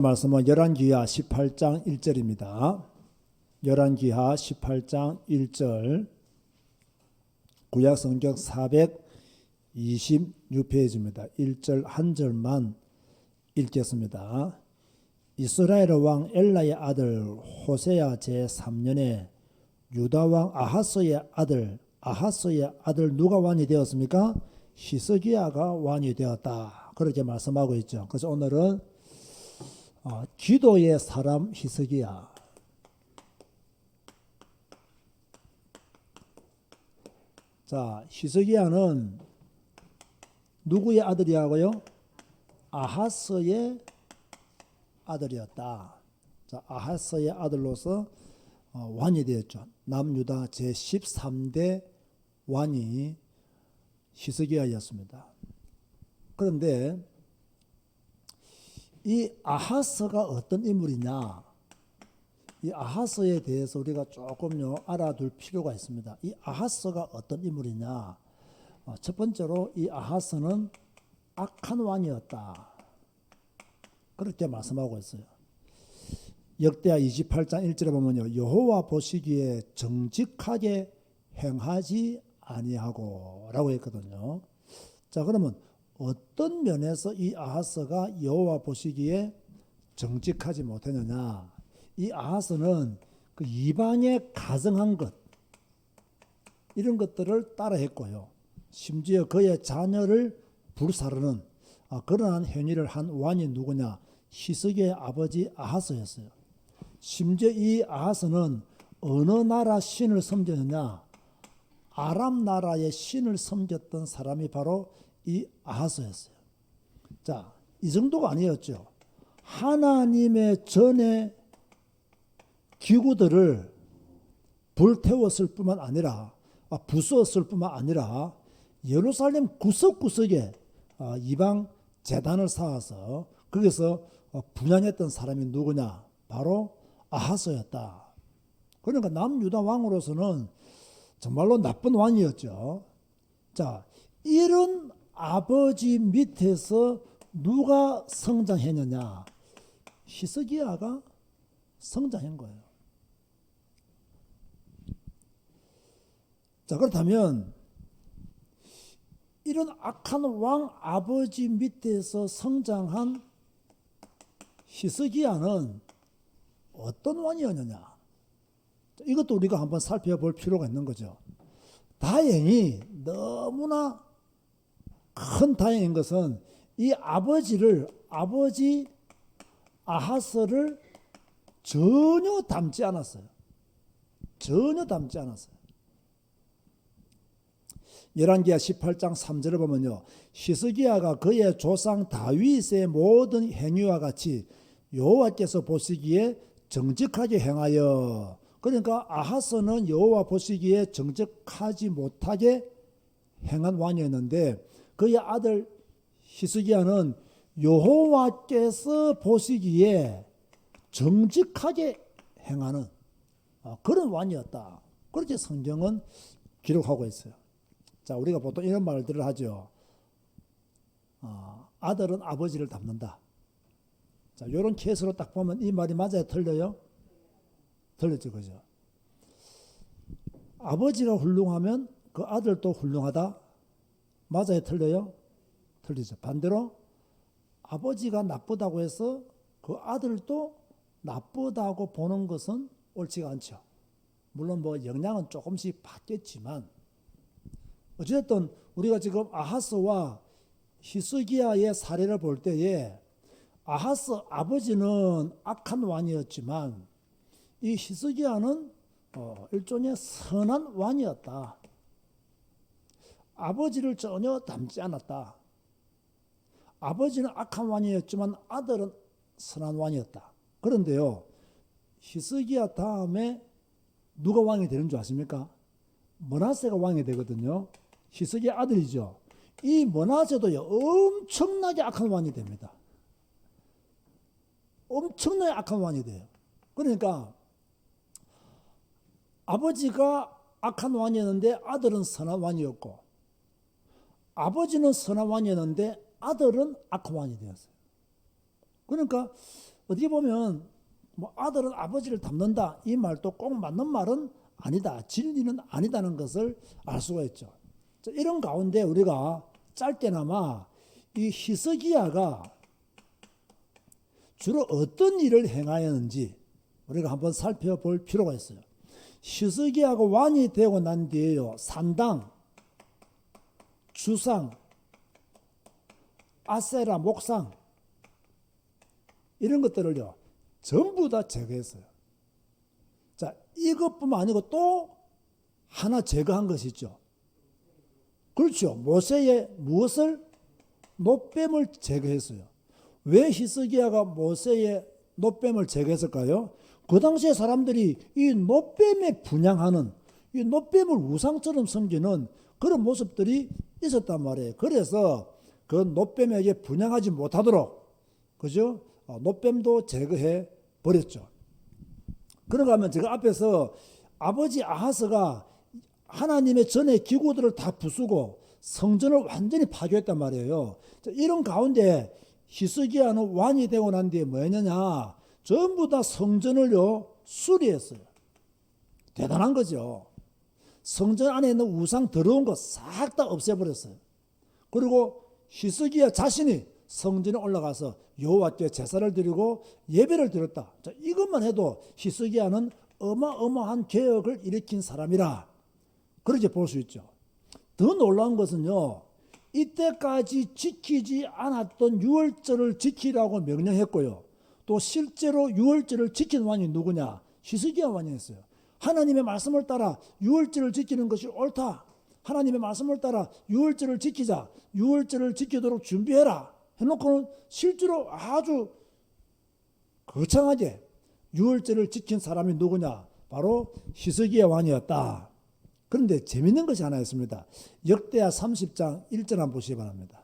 말씀은 열왕기하 18장 1절입니다. 열왕기하 18장 1절 구약 성경 426페이지입니다. 1절 한 절만 읽겠습니다. 이스라엘 왕 엘라의 아들 호세야 제 3년에 유다 왕 아하스의 아들 아하스의 아들 누가 왕이 되었습니까? 히스기야가 왕이 되었다. 그렇게 말씀하고 있죠. 그래서 오늘은 어, 기도의 사람 히스기야. 자, 히스기야는 누구의 아들이라고요? 아하스의 아들이었다. 자, 아하스의 아들로서 어, 왕이 되었죠. 남유다 제 13대 왕이 히스기야였습니다. 그런데 이 아하스가 어떤 인물이냐? 이 아하스에 대해서 우리가 조금요 알아둘 필요가 있습니다. 이 아하스가 어떤 인물이냐? 어, 첫 번째로 이 아하스는 악한 왕이었다. 그렇게 말씀하고 있어요. 역대하 28장 1절에 보면요. 여호와 보시기에 정직하게 행하지 아니하고라고 했거든요. 자, 그러면 어떤 면에서 이 아하스가 여호와 보시기에 정직하지 못했느냐? 이 아하스는 그 이방에 가증한 것 이런 것들을 따라했고요. 심지어 그의 자녀를 불사르는 아, 그러한 행위를 한 왕이 누구냐? 히스기의 아버지 아하스였어요. 심지어 이 아하스는 어느 나라 신을 섬겼느냐? 아람 나라의 신을 섬겼던 사람이 바로 이 아하스였어요. 자, 이 정도가 아니었죠. 하나님의 전에 기구들을 불태웠을 뿐만 아니라 아, 부수었을 뿐만 아니라 예루살렘 구석구석에 아, 이방 재단을 쌓아서 거기서 어, 분양했던 사람이 누구냐? 바로 아하스였다. 그러니까 남유다 왕으로서는 정말로 나쁜 왕이었죠. 자, 이런 아버지 밑에서 누가 성장했느냐? 히스기야가 성장한 거예요. 자, 그렇다면 이런 악한 왕 아버지 밑에서 성장한 히스기야는 어떤 왕이었느냐? 이것도 우리가 한번 살펴볼 필요가 있는 거죠. 다행히 너무나 큰 다행인 것은 이 아버지를 아버지 아하스를 전혀 닮지 않았어요. 전혀 닮지 않았어요. 열왕기하 18장 3절을 보면요. 히스기야가 그의 조상 다윗의 모든 행위와 같이 여호와께서 보시기에 정직하게 행하여 그러니까 아하스는 여호와 보시기에 정직하지 못하게 행한 왕이었는데 그의 아들 히스기야는 여호와께서 보시기에 정직하게 행하는 그런 왕이었다. 그렇게 성경은 기록하고 있어요. 자, 우리가 보통 이런 말들을 하죠. 어, 아들은 아버지를 닮는다. 자, 이런 케이스로 딱 보면 이 말이 맞아요? 틀려요? 틀렸죠, 그죠? 아버지가 훌륭하면 그 아들도 훌륭하다? 맞아요? 틀려요? 틀리죠. 반대로 아버지가 나쁘다고 해서 그 아들도 나쁘다고 보는 것은 옳지가 않죠. 물론 뭐 영향은 조금씩 받겠지만 어쨌든 우리가 지금 아하스와 히스기야의 사례를 볼 때에 아하스 아버지는 악한 왕이었지만 이 히스기야는 어, 일종의 선한 왕이었다. 아버지를 전혀 닮지 않았다. 아버지는 악한 왕이었지만 아들은 선한 왕이었다. 그런데요, 히스기야 다음에 누가 왕이 되는 줄 아십니까? 머나세가 왕이 되거든요. 히스기야 아들이죠. 이 머나세도요 엄청나게 악한 왕이 됩니다. 엄청나게 악한 왕이 돼요. 그러니까 아버지가 악한 왕이었는데 아들은 선한 왕이었고 아버지는 선한 왕이었는데 아들은 악한 왕이 되었어요. 그러니까 어떻게 보면 뭐 아들은 아버지를 닮는다 이 말도 꼭 맞는 말은 아니다. 진리는 아니다는 것을 알 수가 있죠. 자, 이런 가운데 우리가 짧게나마 이 히스기야가 주로 어떤 일을 행하였는지 우리가 한번 살펴볼 필요가 있어요. 히스기야가 왕이 되고 난 뒤에요. 산당, 주상, 아세라 목상 이런 것들을요. 전부 다 제거했어요. 자, 이것뿐만 아니고 또 하나 제거한 것이 있죠. 그렇죠. 모세의 무엇을 노뱀을 제거했어요. 왜 히스기야가 모세의 노뱀을 제거했을까요? 그 당시에 사람들이 이 노뱀에 분양하는 이 노뱀을 우상처럼 섬기는 그런 모습들이 있었단 말이에요. 그래서 그 노뱀에게 분양하지 못하도록 그죠? 어, 노뱀도 제거해 버렸죠. 그런가 하면 제가 앞에서 아버지 아하스가 하나님의 전의 기구들을 다 부수고 성전을 완전히 파괴했단 말이에요. 자, 이런 가운데 히스기야는 왕이 되고 난 뒤에 뭐였느냐? 전부 다 성전을요 수리했어요. 대단한 거죠. 성전 안에 있는 우상 더러운 거 싹 다 없애버렸어요. 그리고 히스기야 자신이 성전에 올라가서 여호와께 제사를 드리고 예배를 드렸다. 자, 이것만 해도 히스기야는 어마어마한 개혁을 일으킨 사람이라 그렇게 볼 수 있죠. 더 놀라운 것은요. 이때까지 지키지 않았던 유월절을 지키라고 명령했고요. 또 실제로 유월절을 지킨 왕이 누구냐? 히스기야 왕이었어요. 하나님의 말씀을 따라 유월절을 지키는 것이 옳다. 하나님의 말씀을 따라 유월절을 지키자. 유월절을 지키도록 준비해라. 해놓고는 실제로 아주 거창하게 유월절을 지킨 사람이 누구냐? 바로 히스기야 왕이었다. 그런데 재밌는 것이 하나 있습니다. 역대하 30장 1절 한번 보시기 바랍니다.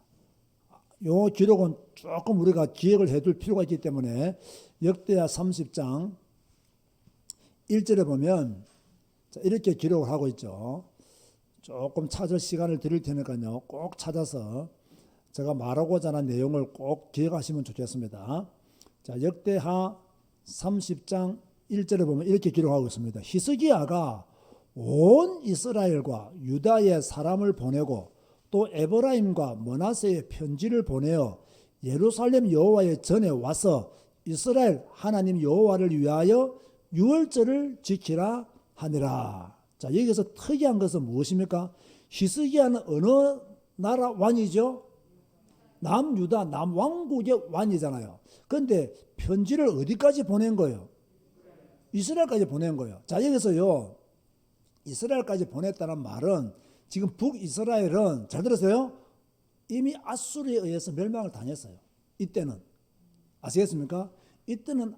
요 기록은 조금 우리가 기억을 해둘 필요가 있기 때문에 역대하 30장 1절에 보면 이렇게 기록을 하고 있죠. 조금 찾을 시간을 드릴 테니까요. 꼭 찾아서 제가 말하고자 하는 내용을 꼭 기억하시면 좋겠습니다. 자, 역대하 30장 1절에 보면 이렇게 기록하고 있습니다. 히스기야가 온 이스라엘과 유다의 사람을 보내고 또 에브라임과 머나세의 편지를 보내어 예루살렘 여호와의 전에 와서 이스라엘 하나님 여호와를 위하여 유월절을 지키라 하니라. 자, 여기서 특이한 것은 무엇입니까? 히스기야는 어느 나라 왕이죠? 남유다 남왕국의 왕이잖아요. 그런데 편지를 어디까지 보낸 거예요? 이스라엘까지 보낸 거예요. 자, 여기서요. 이스라엘까지 보냈다는 말은 지금 북이스라엘은 잘 들으세요? 이미 아수르에 의해서 멸망을 당했어요. 이때는 아시겠습니까? 이때는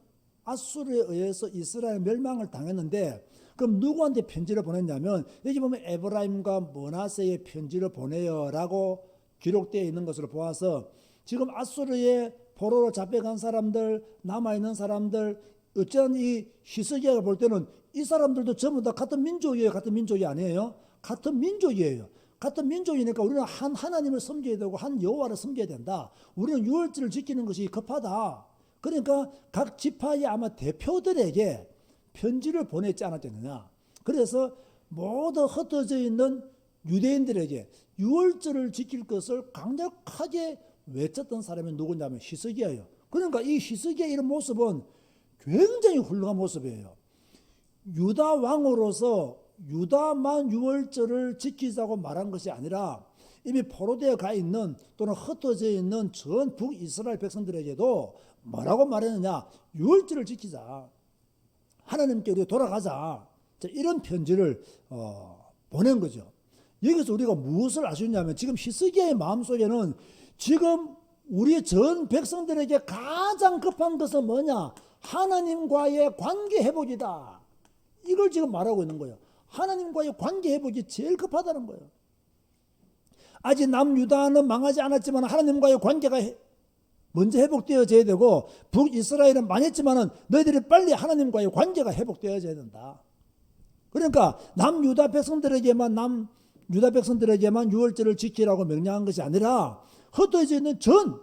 아수르에 의해서 이스라엘 멸망을 당했는데 그럼 누구한테 편지를 보냈냐면 여기 보면 에브라임과 머나세의 편지를 보내요라고 기록되어 있는 것으로 보아서 지금 아수르의 포로로 잡혀간 사람들 남아 있는 사람들 어쩌면 이 히스기야가 볼 때는 이 사람들도 전부 다 같은 민족이에요. 같은 민족이 아니에요. 같은 민족이에요. 같은 민족이니까 우리는 한 하나님을 섬겨야 되고 한 여호와를 섬겨야 된다. 우리는 유월절을 지키는 것이 급하다. 그러니까 각 지파의 아마 대표들에게 편지를 보냈지 않았겠느냐. 그래서 모두 흩어져 있는 유대인들에게 유월절을 지킬 것을 강력하게 외쳤던 사람이 누구냐면 히스기야예요. 그러니까 이 히스기야 이런 모습은 굉장히 훌륭한 모습이에요. 유다 왕으로서 유다만 유월절을 지키자고 말한 것이 아니라 이미 포로되어 가 있는 또는 흩어져 있는 전 북이스라엘 백성들에게도 뭐라고 말했느냐? 유월절을 지키자. 하나님께 우리 돌아가자. 자, 이런 편지를 어, 보낸 거죠. 여기서 우리가 무엇을 있냐면 지금 히스기야의 마음속에는 지금 우리 전 백성들에게 가장 급한 것은 뭐냐? 하나님과의 관계 회복이다. 이걸 지금 말하고 있는 거예요. 하나님과의 관계 회복이 제일 급하다는 거예요. 아직 남유다는 망하지 않았지만 하나님과의 관계가 먼저 회복되어져야 되고 북이스라엘은 망했지만은 너희들이 빨리 하나님과의 관계가 회복되어져야 된다. 그러니까 남유다 백성들에게만 남 유다 백성들에게만 유월절을 지키라고 명령한 것이 아니라 흩어져 있는 전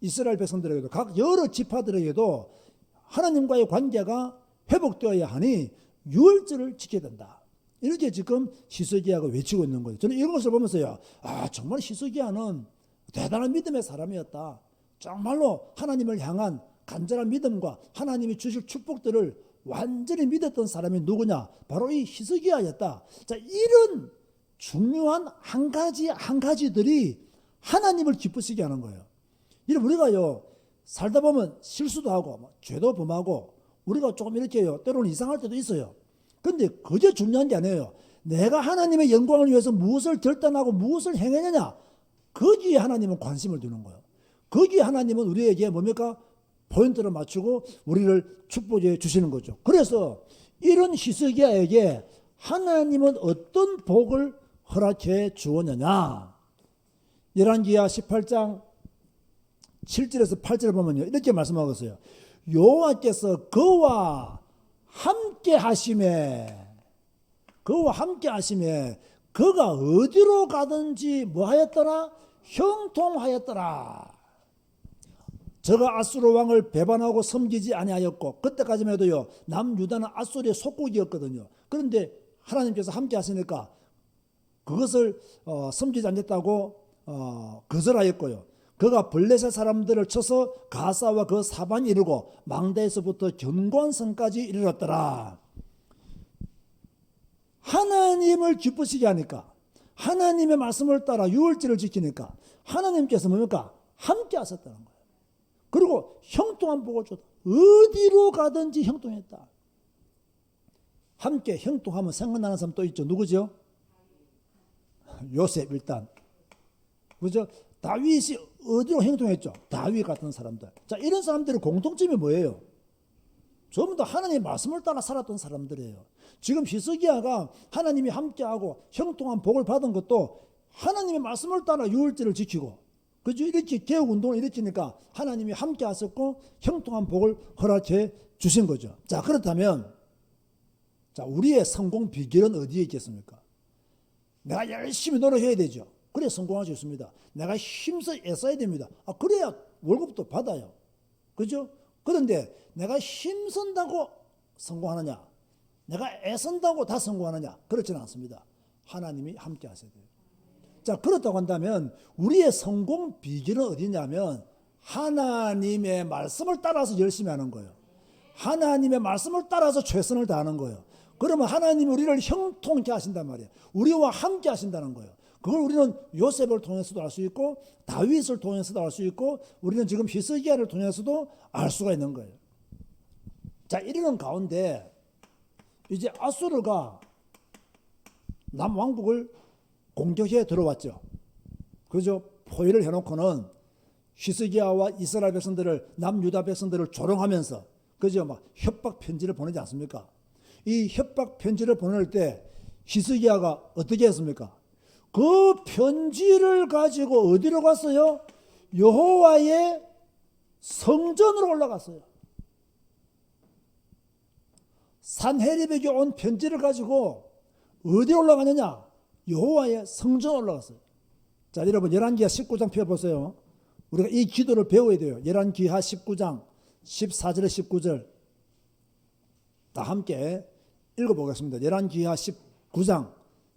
이스라엘 백성들에게도 각 여러 지파들에게도 하나님과의 관계가 회복되어야 하니 유월절을 지켜야 된다. 이렇게 지금 히스기야가 외치고 있는 거예요. 저는 이런 것을 보면서요. 아 정말 히스기야는 대단한 믿음의 사람이었다. 정말로 하나님을 향한 간절한 믿음과 하나님이 주실 축복들을 완전히 믿었던 사람이 누구냐? 바로 이 히스기야였다. 자, 이런 중요한 한 가지 한 가지들이 하나님을 기쁘시게 하는 거예요. 이런 우리가요 살다 보면 실수도 하고 뭐 죄도 범하고 우리가 조금 이렇게요 때로는 이상할 때도 있어요. 근데 그게 중요한 게 아니에요. 내가 하나님의 영광을 위해서 무엇을 결단하고 무엇을 행했느냐 거기에 하나님은 관심을 두는 거예요. 거기에 하나님은 우리에게 뭡니까 포인트를 맞추고 우리를 축복해 주시는 거죠. 그래서 이런 히스기야에게 하나님은 어떤 복을 허락해 주었느냐? 열왕기야 18장 7절에서 8절을 보면요. 이렇게 말씀하고 있어요. 여호와께서 그와 함께 하심에 그와 함께 하심에 그가 어디로 가든지 뭐 하였더라? 형통하였더라. 저가 아수르 왕을 배반하고 섬기지 아니하였고 그때까지만 해도요 남유다는 아수르의 속국이었거든요. 그런데 하나님께서 함께 하시니까 그것을 어, 섬기지 않겠다고 어, 거절하였고요. 그가 블레셋 사람들을 쳐서 가사와 그 사반이 이르고 망대에서부터 견관성까지 이르렀더라. 하나님을 기쁘시게 하니까 하나님의 말씀을 따라 유월절을 지키니까 하나님께서 뭡니까? 함께 하셨다는 거예요. 그리고 형통한 복을 줬다. 어디로 가든지 형통했다. 함께 형통하면 생각나는 사람 또 있죠. 누구죠? 요셉 일단. 그죠? 다윗이 어디로 행동했죠? 다윗 같은 사람들. 자, 이런 사람들의 공통점이 뭐예요? 전부 다 하나님의 말씀을 따라 살았던 사람들이에요. 지금 히스기야가 하나님이 함께하고 형통한 복을 받은 것도 하나님의 말씀을 따라 유월절을 지키고 그죠? 이렇게 개혁 운동을 일으키니까 하나님이 함께 하셨고 형통한 복을 허락해 주신 거죠. 자, 그렇다면 자, 우리의 성공 비결은 어디에 있겠습니까? 내가 열심히 노력해야 되죠. 그래 성공할 수 있습니다. 내가 힘써 애써야 됩니다. 아, 그래야 월급도 받아요. 그죠? 그런데 내가 힘쓴다고 성공하느냐? 내가 애쓴다고 다 성공하느냐? 그렇지는 않습니다. 하나님이 함께 하셔야 돼요. 자, 그렇다고 한다면 우리의 성공 비결은 어디냐면 하나님의 말씀을 따라서 열심히 하는 거예요. 하나님의 말씀을 따라서 최선을 다하는 거예요. 그러면 하나님이 우리를 형통케 하신단 말이에요. 우리와 함께 하신다는 거예요. 그걸 우리는 요셉을 통해서도 알 수 있고 다윗을 통해서도 알 수 있고 우리는 지금 히스기야를 통해서도 알 수가 있는 거예요. 자, 이러는 가운데 이제 아수르가 남왕국을 공격해 들어왔죠. 그죠? 포위를 해놓고는 히스기야와 이스라엘 백성들을 남유다 백성들을 조롱하면서 그죠? 막 협박 편지를 보내지 않습니까? 이 협박 편지를 보낼 때 히스기야가 어떻게 했습니까? 그 편지를 가지고 어디로 갔어요? 여호와의 성전으로 올라갔어요. 산헤립에게 온 편지를 가지고 어디 올라가느냐? 여호와의 성전 올라갔어요. 자, 여러분 열왕기하 19장 펴 보세요. 우리가 이 기도를 배워야 돼요. 열왕기하 19장 14절에 19절 다 함께 읽어 보겠습니다. 열왕기하 19장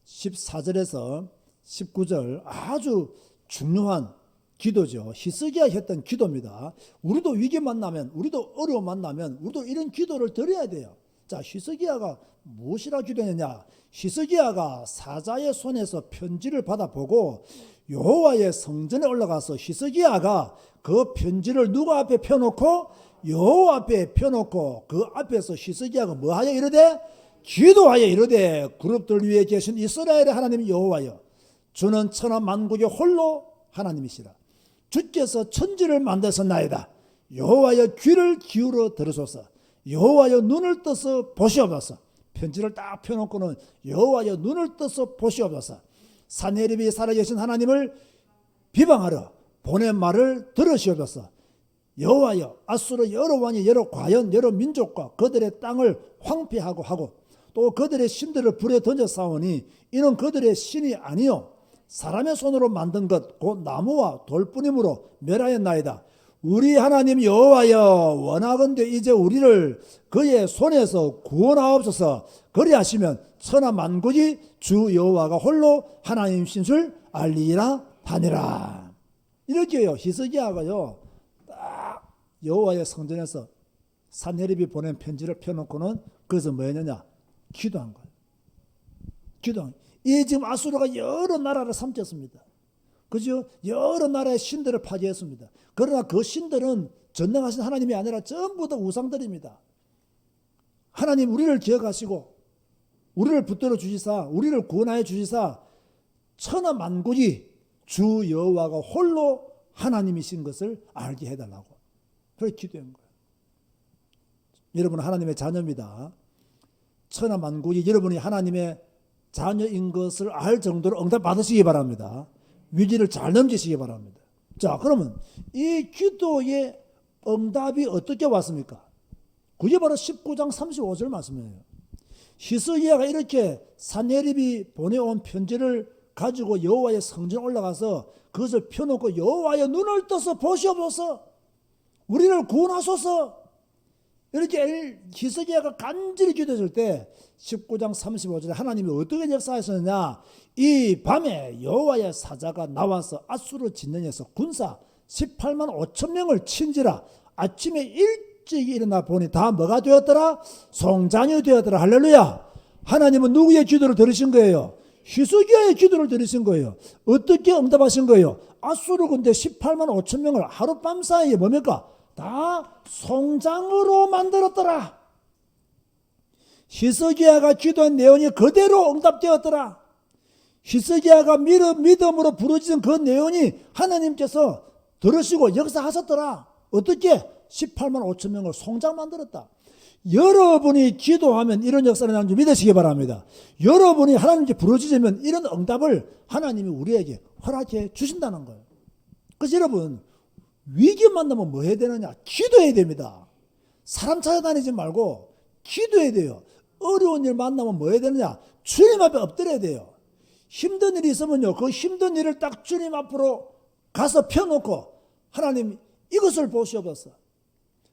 14절에서 19절 아주 중요한 기도죠. 히스기야 했던 기도입니다. 우리도 위기 만나면, 우리도 어려움 만나면, 우리도 이런 기도를 드려야 돼요. 자, 히스기야가 무엇이라 기도했느냐? 히스기야가 사자의 손에서 편지를 받아보고 여호와의 성전에 올라가서 히스기야가 그 편지를 누구 앞에 펴놓고? 여호와 앞에 펴놓고 그 앞에서 히스기야가 뭐하여 이르되? 기도하여 이르되 그룹들 위에 계신 이스라엘의 하나님 여호와여 주는 천하 만국의 홀로 하나님이시라. 주께서 천지를 만드셨나이다. 여호와여 귀를 기울여 들으소서 여호와여 눈을 떠서 보시옵소서. 편지를 딱 펴놓고는 여호와여 눈을 떠서 보시옵소서. 사내립이 살아계신 하나님을 비방하러 보낸 말을 들으시옵소서. 여호와여 아수르 여러 왕이 여러 과연 여러 민족과 그들의 땅을 황폐하고 하고 또 그들의 신들을 불에 던져 싸우니 이는 그들의 신이 아니요. 사람의 손으로 만든 것 곧 나무와 돌뿐이므로 멸하였나이다 우리 하나님 여호와여 원하건대 이제 우리를 그의 손에서 구원하옵소서. 그리하시면 천하 만국이 주 여호와가 홀로 하나님이신 줄 알리라 하니라. 이렇게요. 히스기야가요 딱 여호와의 성전에서 산헤립이 보낸 편지를 펴놓고는 그래서 뭐 했느냐? 기도한 거예요. 거예요. 이 지금 아수르가 여러 나라를 삼켰습니다 그죠? 여러 나라의 신들을 파괴했습니다. 그러나 그 신들은 전능하신 하나님이 아니라 전부 다 우상들입니다. 하나님 우리를 기억하시고 우리를 붙들어 주시사 우리를 구원하여 주시사 천하 만국이 주 여호와가 홀로 하나님이신 것을 알게 해달라고 그렇게 기도한 거예요. 여러분 하나님의 자녀입니다. 천하 만국이 여러분이 하나님의 자녀인 것을 알 정도로 응답 받으시기 바랍니다. 위기를 잘 넘기시기 바랍니다. 자, 그러면 이 기도의 응답이 어떻게 왔습니까? 그게 바로 19장 35절 말씀이에요. 히스기야가 이렇게 산헤립이 보내온 편지를 가지고 여호와의 성전 올라가서 그것을 펴놓고 여호와의 눈을 떠서 보시옵소서 우리를 구원하소서 이렇게 히스기야가 간절히 기도했을 때 19장 35절에 하나님이 어떻게 역사하셨느냐? 이 밤에 여호와의 사자가 나와서 아수르 진영에서 군사 18만 5천 명을 친지라 아침에 일찍 일어나 보니 다 뭐가 되었더라? 송장이 되었더라. 할렐루야. 하나님은 누구의 기도를 들으신 거예요? 히스기야의 기도를 들으신 거예요. 어떻게 응답하신 거예요? 아수르 군대 18만 5천 명을 하룻밤 사이에 뭡니까 다 송장으로 만들었더라. 히스기야가 기도한 내용이 그대로 응답되었더라. 히스기야가 믿음으로 부르짖은 그 내용이 하나님께서 들으시고 역사하셨더라. 어떻게? 18만 5천 명을 송장 만들었다. 여러분이 기도하면 이런 역사를 나는 줄 믿으시기 바랍니다. 여러분이 하나님께 부르짖으면 이런 응답을 하나님이 우리에게 허락해 주신다는 거예요. 그래서 여러분 위기 만나면 뭐 해야 되느냐? 기도해야 됩니다. 사람 찾아다니지 말고 기도해야 돼요. 어려운 일 만나면 뭐 해야 되느냐? 주님 앞에 엎드려야 돼요. 힘든 일이 있으면요. 그 힘든 일을 딱 주님 앞으로 가서 펴놓고 하나님 이것을 보시옵소서.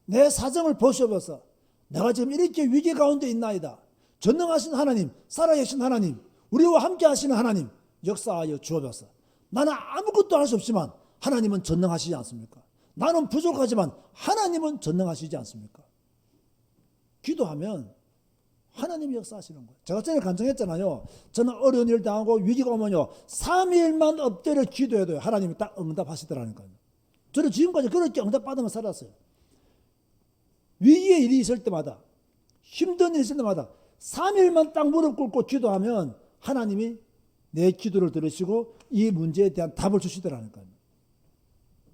내 사정을 보시옵소서. 내가 지금 이렇게 위기 가운데 있나이다. 전능하신 하나님, 살아계신 하나님, 우리와 함께 하시는 하나님 역사하여 주옵소서. 나는 아무것도 할 수 없지만 하나님은 전능하시지 않습니까? 나는 부족하지만 하나님은 전능하시지 않습니까? 기도하면 하나님이 역사하시는 거예요. 제가 전에 간청했잖아요. 저는 어려운 일 당하고 위기가 오면요. 3일만 엎드려 기도해도 하나님이 딱 응답하시더라니까요. 저는 지금까지 그렇게 응답받으면 살았어요. 위기의 일이 있을 때마다 힘든 일이 있을 때마다 3일만 딱 무릎 꿇고 기도하면 하나님이 내 기도를 들으시고 이 문제에 대한 답을 주시더라니까요.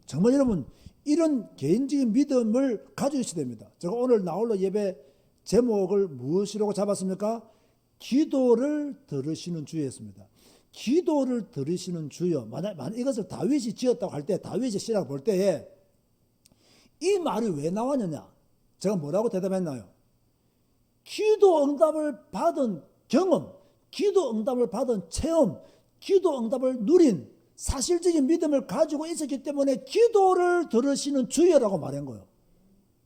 정말 여러분 이런 개인적인 믿음을 가지고 있어야 됩니다. 제가 오늘 나홀로 예배 제목을 무엇이라고 잡았습니까? 기도를 들으시는 주였습니다. 기도를 들으시는 주여. 만약, 만약 이것을 다윗이 지었다고 할 때, 다윗의 시라고 볼 때에 이 말이 왜 나왔느냐? 제가 뭐라고 대답했나요? 기도 응답을 받은 경험, 기도 응답을 받은 체험, 기도 응답을 누린 사실적인 믿음을 가지고 있었기 때문에 기도를 들으시는 주여라고 말한 거예요.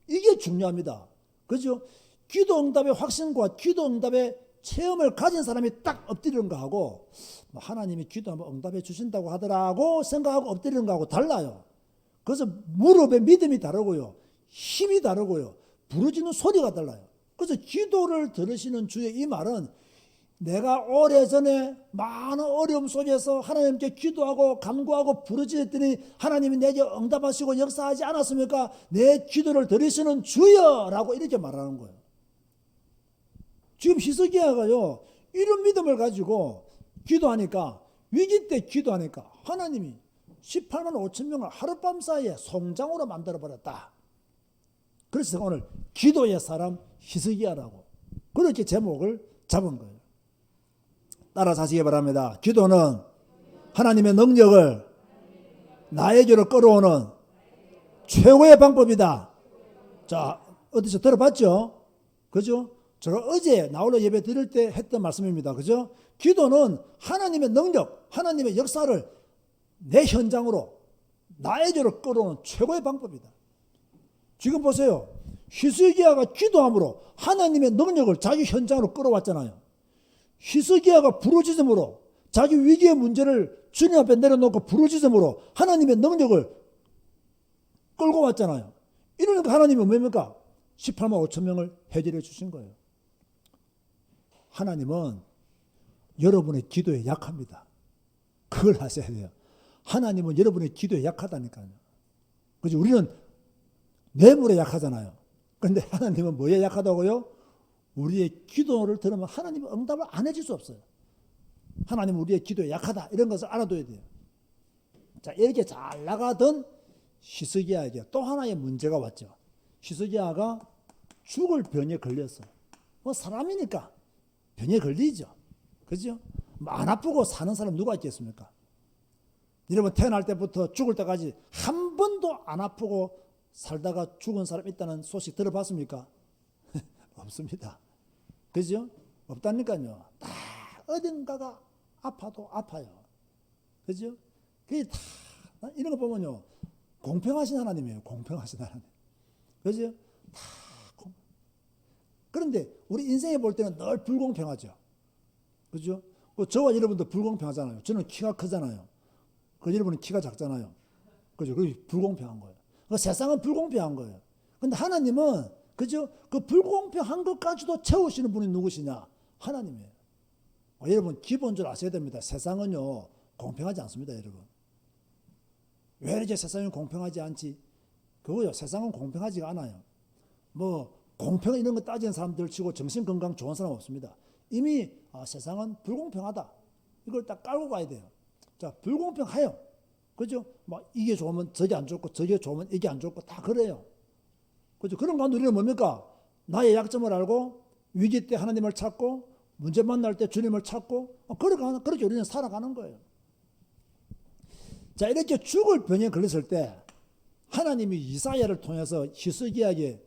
이게 중요합니다. 그죠? 기도 응답의 확신과 기도 응답의 체험을 가진 사람이 딱 엎드리는 거하고 뭐 하나님이 기도하면 응답해 주신다고 하더라고 생각하고 엎드리는 거하고 달라요. 그래서 무릎의 믿음이 다르고요. 힘이 다르고요. 부르짖는 소리가 달라요. 그래서 기도를 들으시는 주의 이 말은 내가 오래전에 많은 어려움 속에서 하나님께 기도하고 간구하고 부르짖었더니 하나님이 내게 응답하시고 역사하지 않았습니까? 내 기도를 들으시는 주여라고 이렇게 말하는 거예요. 지금 히스기야가요 이런 믿음을 가지고 기도하니까 위기 때 기도하니까 하나님이 18만 5천 명을 하룻밤 사이에 송장으로 만들어 버렸다. 그래서 오늘 기도의 사람 히스기야라고 그렇게 제목을 잡은 거예요. 따라사시기 바랍니다. 기도는 하나님의 능력을 나에게로 끌어오는 최고의 방법이다. 자, 어디서 들어봤죠? 그죠? 제가 어제 나홀로 예배 드릴 때 했던 말씀입니다. 그죠? 기도는 하나님의 능력, 하나님의 역사를 내 현장으로 나에게로 끌어오는 최고의 방법이다. 지금 보세요. 히스기야가 기도함으로 하나님의 능력을 자기 현장으로 끌어왔잖아요. 히스기야가 부르짖음으로 자기 위기의 문제를 주님 앞에 내려놓고 부르짖음으로 하나님의 능력을 끌고 왔잖아요. 이러니까 하나님이 뭡니까? 18만 5천 명을 해결해 주신 거예요. 하나님은 여러분의 기도에 약합니다. 그걸 하셔야 돼요. 하나님은 여러분의 기도에 약하다니까요. 그죠? 우리는 뇌물에 약하잖아요. 그런데 하나님은 뭐에 약하다고요? 우리의 기도를 들으면 하나님은 응답을 안 해줄 수 없어요. 하나님은 우리의 기도에 약하다. 이런 것을 알아둬야 돼요. 자, 이렇게 잘 나가던 히스기야에게 또 하나의 문제가 왔죠. 히스기야가 죽을 병에 걸렸어요. 뭐 사람이니까 병에 걸리죠. 그죠? 뭐안 아프고 사는 사람 누가 있겠습니까? 여러분 태어날 때부터 죽을 때까지 한 번도 안 아프고 살다가 죽은 사람 있다는 소식 들어봤습니까? 없습니다. 그죠? 없다니까요. 다 어딘가가 아파도 아파요. 그죠? 그게 다 이런 거 보면요. 공평하신 하나님이에요. 공평하신 하나님. 그죠? 다 공... 그런데 우리 인생에 볼 때는 늘 불공평하죠. 그죠? 뭐 저와 여러분도 불공평하잖아요. 저는 키가 크잖아요. 그 여러분은 키가 작잖아요. 그죠? 그게 불공평한 거예요. 그 세상은 불공평한 거예요. 근데 하나님은 그죠? 그 불공평한 것까지도 채우시는 분이 누구시냐? 하나님이에요. 어, 여러분 기본적으로 아셔야 됩니다. 세상은요 공평하지 않습니다, 여러분. 왜 이렇게 세상이 공평하지 않지? 그거요. 세상은 공평하지가 않아요. 뭐 공평 이런 거 따지는 사람들 치고 정신 건강 좋은 사람 없습니다. 이미 아, 세상은 불공평하다. 이걸 딱 깔고 가야 돼요. 자, 불공평해요. 그죠? 막 이게 좋으면 저게 안 좋고 저게 좋으면 이게 안 좋고 다 그래요. 그죠? 그런 가운데 우리는 뭡니까? 나의 약점을 알고 위기 때 하나님을 찾고 문제 만날 때 주님을 찾고 어, 그렇게, 그렇게 우리는 살아가는 거예요. 자, 이렇게 죽을 병에 걸렸을 때 하나님이 이사야를 통해서 히스기야에게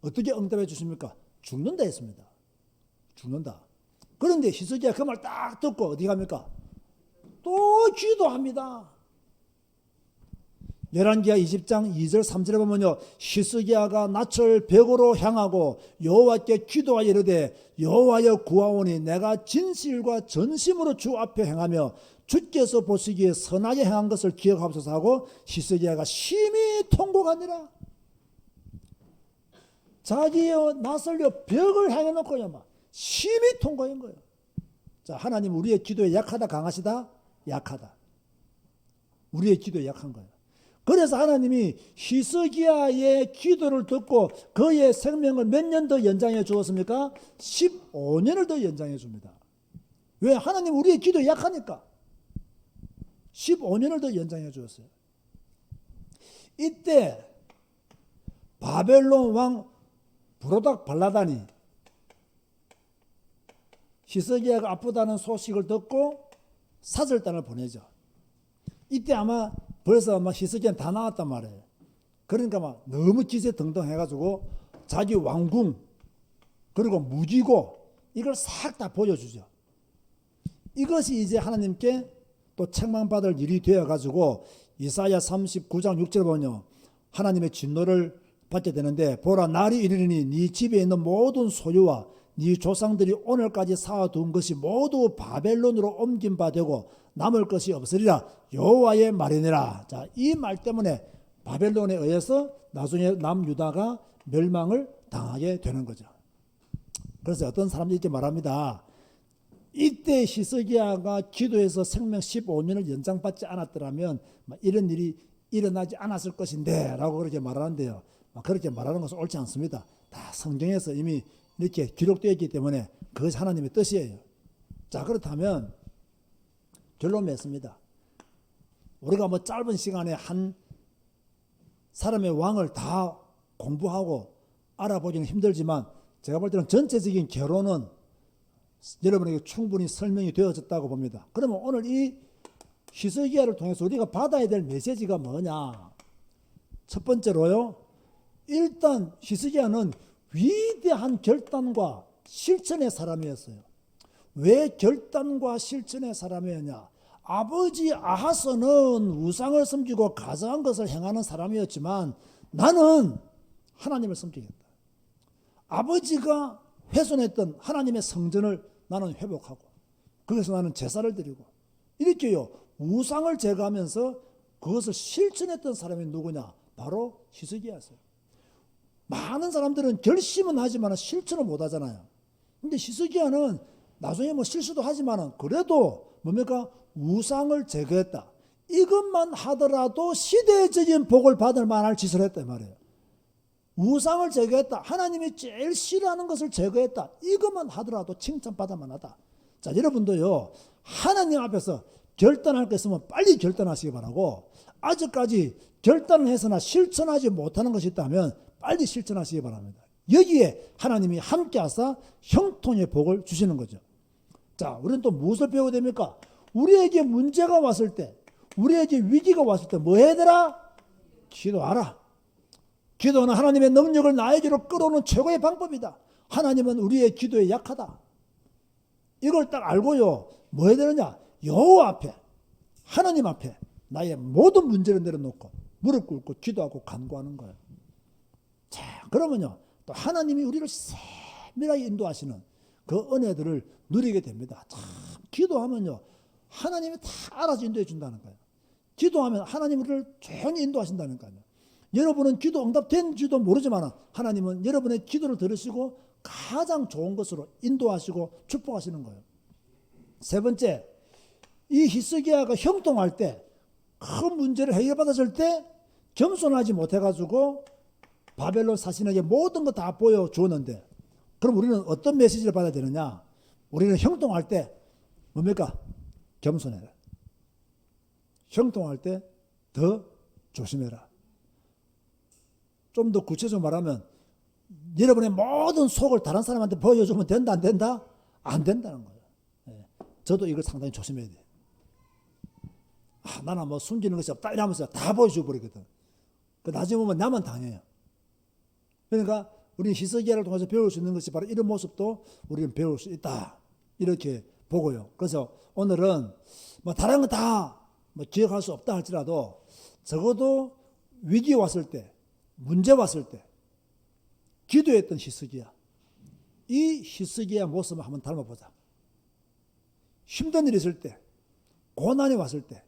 어떻게 응답해 주십니까? 죽는다 했습니다. 죽는다. 그런데 히스기야 그 말 딱 듣고 어디 갑니까? 또 기도합니다. 열왕기하 20장 2절 3절에 보면요. 히스기야가 낯을 벽으로 향하고 여호와께 기도하여 이르되 여호와여 구하오니 내가 진실과 전심으로 주 앞에 행하며 주께서 보시기에 선하게 행한 것을 기억하옵소서 하고 히스기야가 심히 통곡하니라. 자기의 낯을요 벽을 향해 놓고요 막 심히 통곡한 거예요. 자 하나님 우리의 기도에 약하다 강하시다 약하다. 우리의 기도에 약한 거예요. 그래서 하나님이 히스기야의 기도를 듣고 그의 생명을 몇 년 더 연장해 주었습니까? 15년을 더 연장해 줍니다. 왜? 하나님 우리의 기도에 약하니까. 15년을 더 연장해 주었어요. 이때 바벨론 왕 브로닥 발라다니 히스기야가 아프다는 소식을 듣고 사절단을 보내죠. 이때 아마 벌써 막 히스기야는 다 나왔단 말이에요. 그러니까 막 너무 기세등등해가지고 자기 왕궁 그리고 무기고 이걸 싹 다 보여주죠. 이것이 이제 하나님께 또 책망받을 일이 되어가지고 이사야 39장 6절 보면요. 하나님의 진노를 받게 되는데 보라 날이 이르리니 네 집에 있는 모든 소유와 네 조상들이 오늘까지 쌓아둔 것이 모두 바벨론으로 옮긴 바 되고 남을 것이 없으리라 여호와의 말이니라. 자, 이 말 때문에 바벨론에 의해서 나중에 남유다가 멸망을 당하게 되는 거죠. 그래서 어떤 사람들이 이렇게 말합니다. 이때 히스기야가 기도해서 생명 15년을 연장받지 않았더라면 이런 일이 일어나지 않았을 것인데 라고 그렇게 말하는데요. 그렇게 말하는 것은 옳지 않습니다. 다 성경에서 이미 이렇게 기록되어 있기 때문에 그것이 하나님의 뜻이에요. 자 그렇다면 결론 맺습니다. 우리가 뭐 짧은 시간에 한 사람의 왕을 다 공부하고 알아보기는 힘들지만 제가 볼 때는 전체적인 결론은 여러분에게 충분히 설명이 되어졌다고 봅니다. 그러면 오늘 이 히스기야를 통해서 우리가 받아야 될 메시지가 뭐냐? 첫 번째로요. 일단 히스기야는 위대한 결단과 실천의 사람이었어요. 왜 결단과 실천의 사람이었냐? 아버지 아하스는 우상을 섬기고 가증한 것을 행하는 사람이었지만 나는 하나님을 섬기겠다. 아버지가 훼손했던 하나님의 성전을 나는 회복하고 그래서 나는 제사를 드리고 이렇게요 우상을 제거하면서 그것을 실천했던 사람이 누구냐 바로 히스기야세요. 많은 사람들은 결심은 하지만 실천을 못 하잖아요. 근데 히스기야는 나중에 뭐 실수도 하지만은 그래도 뭡니까 우상을 제거했다. 이것만 하더라도 시대적인 복을 받을 만할 짓을 이 말이에요. 우상을 제거했다. 하나님이 제일 싫어하는 것을 제거했다. 이것만 하더라도 칭찬받을 만하다. 자, 여러분도요. 하나님 앞에서 결단할 거 있으면 빨리 결단하시기 바라고 아직까지 결단을 해서나 실천하지 못하는 것이 있다면 빨리 실천하시기 바랍니다. 여기에 하나님이 함께 하사 형통의 복을 주시는 거죠. 자, 우리는 또 무엇을 배워야 됩니까? 우리에게 문제가 왔을 때, 우리에게 위기가 왔을 때 뭐 해야 되라? 기도하라. 기도는 하나님의 능력을 나에게로 끌어오는 최고의 방법이다. 하나님은 우리의 기도에 약하다. 이걸 딱 알고요. 뭐 해야 되느냐? 여호와 앞에 하나님 앞에 나의 모든 문제를 내려놓고 무릎 꿇고 기도하고 간구하는 거예요. 자, 그러면요. 또 하나님이 우리를 세밀하게 인도하시는 그 은혜들을 누리게 됩니다. 참 기도하면요. 하나님이 다 알아서 인도해 준다는 거예요. 기도하면 하나님 우리를 조용히 인도하신다는 거예요. 여러분은 기도 응답된지도 모르지만 하나님은 여러분의 기도를 들으시고 가장 좋은 것으로 인도하시고 축복하시는 거예요. 세 번째, 이 히스기야가 형통할 때 큰 문제를 해결받았을 때 겸손하지 못해가지고 바벨론 사신에게 모든 거 다 보여주었는데 그럼 우리는 어떤 메시지를 받아야 되느냐? 우리는 형통할 때 뭡니까? 겸손해라. 형통할 때 더 조심해라. 좀 더 구체적으로 말하면 여러분의 모든 속을 다른 사람한테 보여주면 된다 안 된다? 안 된다는 거예요. 예. 저도 이걸 상당히 조심해야 돼. 아, 나는 뭐 숨기는 것이 없다 이러면서 다 보여줘 버리거든. 그 나중에 보면 나만 당해요. 그러니까 우리는 희석이야를 통해서 배울 수 있는 것이 바로 이런 모습도 우리는 배울 수 있다. 이렇게 보고요. 그래서 오늘은 뭐 다른 거 다 뭐 기억할 수 없다 할지라도 적어도 위기 왔을 때, 문제 왔을 때 기도했던 히스기야. 이 히스기야 모습을 한번 닮아보자. 힘든 일이 있을 때, 고난이 왔을 때,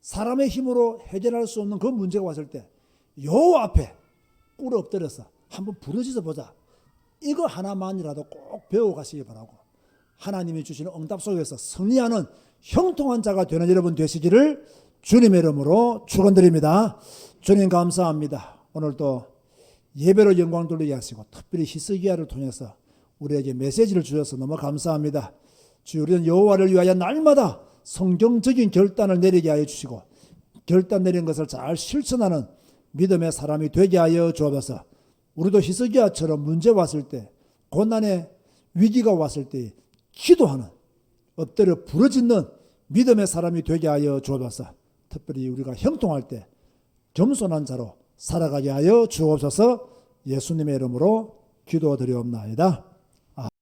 사람의 힘으로 해결할 수 없는 그 문제가 왔을 때, 요 앞에 꿇어 엎드려서 한번 부르짖어 보자. 이거 하나만이라도 꼭 배워가시기 바라고 하나님이 주시는 응답 속에서 승리하는 형통한 자가 되는 여러분 되시기를 주님의 이름으로 축원드립니다. 주님 감사합니다. 오늘도 예배로 영광 돌리게 하시고 특별히 히스기야를 통해서 우리에게 메시지를 주셔서 너무 감사합니다. 주 우리는 여호와를 위하여 날마다 성경적인 결단을 내리게 하여 주시고 결단 내린 것을 잘 실천하는 믿음의 사람이 되게 하여 주옵소서. 우리도 히스기야처럼 문제 왔을 때 고난의 위기가 왔을 때 기도하는 엎드려 부르짖는 믿음의 사람이 되게 하여 주옵소서. 특별히 우리가 형통할 때 겸손한 자로 살아가게 하여 주옵소서. 예수님의 이름으로 기도드리옵나이다.